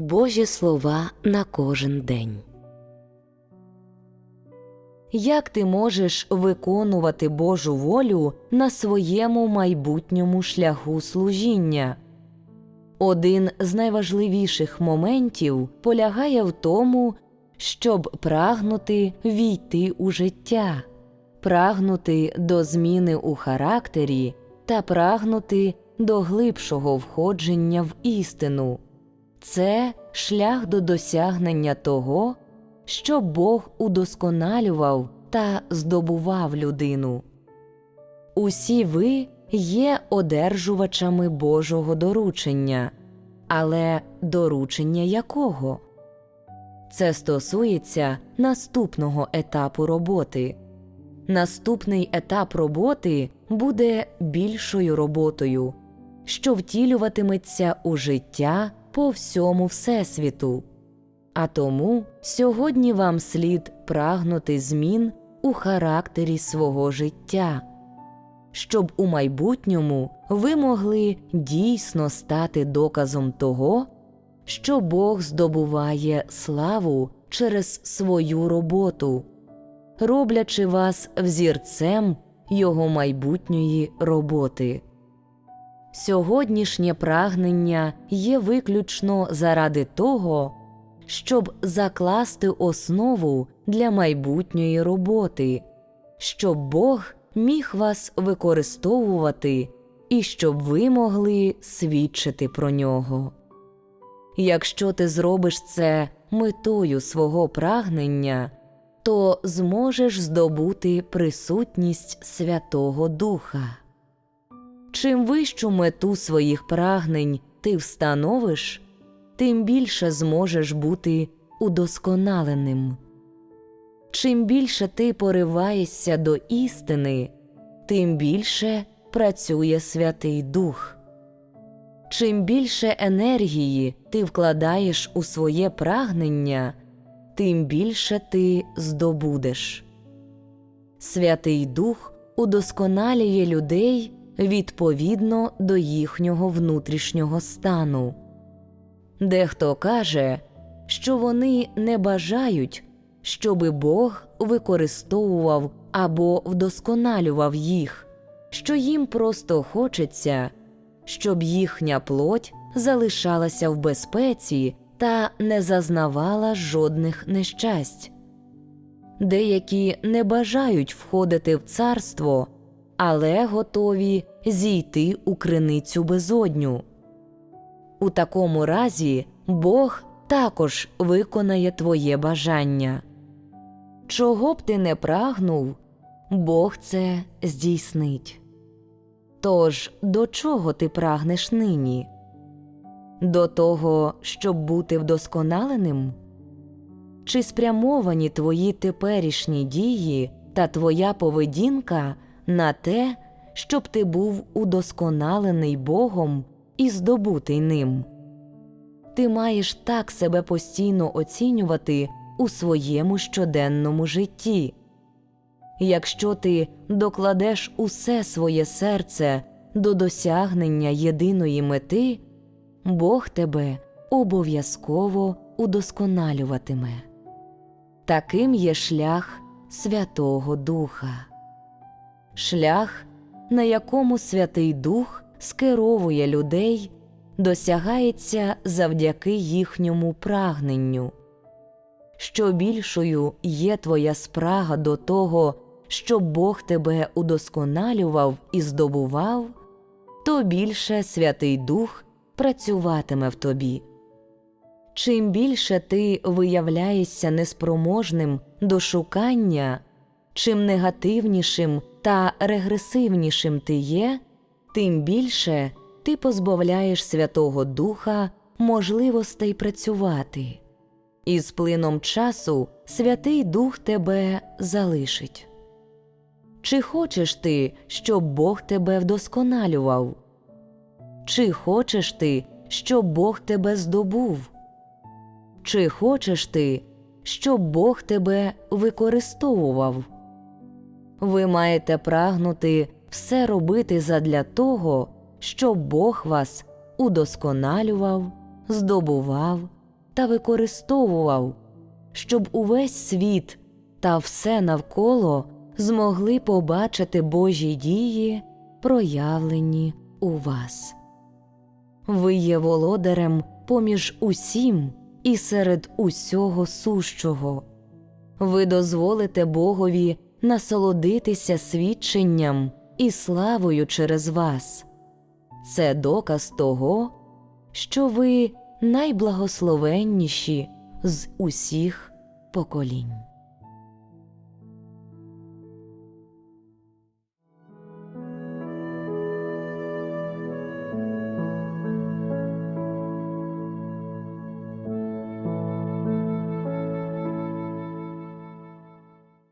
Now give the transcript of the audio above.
Божі слова на кожен день. Як ти можеш виконувати Божу волю на своєму майбутньому шляху служіння? Один з найважливіших моментів полягає в тому, щоб прагнути війти у життя, прагнути до зміни у характері та прагнути до глибшого входження в істину. Це шлях до досягнення того, що Бог удосконалював та здобував людину. Усі ви є одержувачами Божого доручення, але доручення якого? Це стосується наступного етапу роботи. Наступний етап роботи буде більшою роботою, що втілюватиметься у життя по всьому Всесвіту. А тому сьогодні вам слід прагнути змін у характері свого життя, щоб у майбутньому ви могли дійсно стати доказом того, що Бог здобуває славу через свою роботу, роблячи вас взірцем Його майбутньої роботи. Сьогоднішнє прагнення є виключно заради того, щоб закласти основу для майбутньої роботи, щоб Бог міг вас використовувати і щоб ви могли свідчити про нього. Якщо ти зробиш це метою свого прагнення, то зможеш здобути присутність Святого Духа. Чим вищу мету своїх прагнень ти встановиш, тим більше зможеш бути удосконаленим. Чим більше ти пориваєшся до істини, тим більше працює Святий Дух. Чим більше енергії ти вкладаєш у своє прагнення, тим більше ти здобудеш. Святий Дух удосконалює людей відповідно до їхнього внутрішнього стану. Дехто каже, що вони не бажають, щоби Бог використовував або вдосконалював їх, що їм просто хочеться, щоб їхня плоть залишалася в безпеці та не зазнавала жодних нещасть. Деякі не бажають входити в царство, але готові зійти у криницю безодню. У такому разі Бог також виконає твоє бажання. Чого б ти не прагнув, Бог це здійснить. Тож до чого ти прагнеш нині? До того, щоб бути вдосконаленим? Чи спрямовані твої теперішні дії та твоя поведінка на те, щоб ти був удосконалений Богом і здобутий ним? Ти маєш так себе постійно оцінювати у своєму щоденному житті. Якщо ти докладеш усе своє серце до досягнення єдиної мети, Бог тебе обов'язково удосконалюватиме. Таким є шлях Святого Духа, шлях, на якому Святий Дух скеровує людей, досягається завдяки їхньому прагненню. Що більшою є твоя спрага до того, щоб Бог тебе удосконалював і здобував, то більше Святий Дух працюватиме в тобі. Чим більше ти виявляєшся неспроможним до шукання, чим негативнішим та регресивнішим ти є, тим більше ти позбавляєш Святого Духа можливостей працювати, і з плином часу Святий Дух тебе залишить. Чи хочеш ти, щоб Бог тебе вдосконалював? Чи хочеш ти, щоб Бог тебе здобув? Чи хочеш ти, щоб Бог тебе використовував? Ви маєте прагнути все робити задля того, щоб Бог вас удосконалював, здобував та використовував, щоб увесь світ та все навколо змогли побачити Божі дії, проявлені у вас. Ви є володарем поміж усім і серед усього сущого. Ви дозволите Богові насолодитися свідченням і славою через вас. Це доказ того, що ви найблагословенніші з усіх поколінь.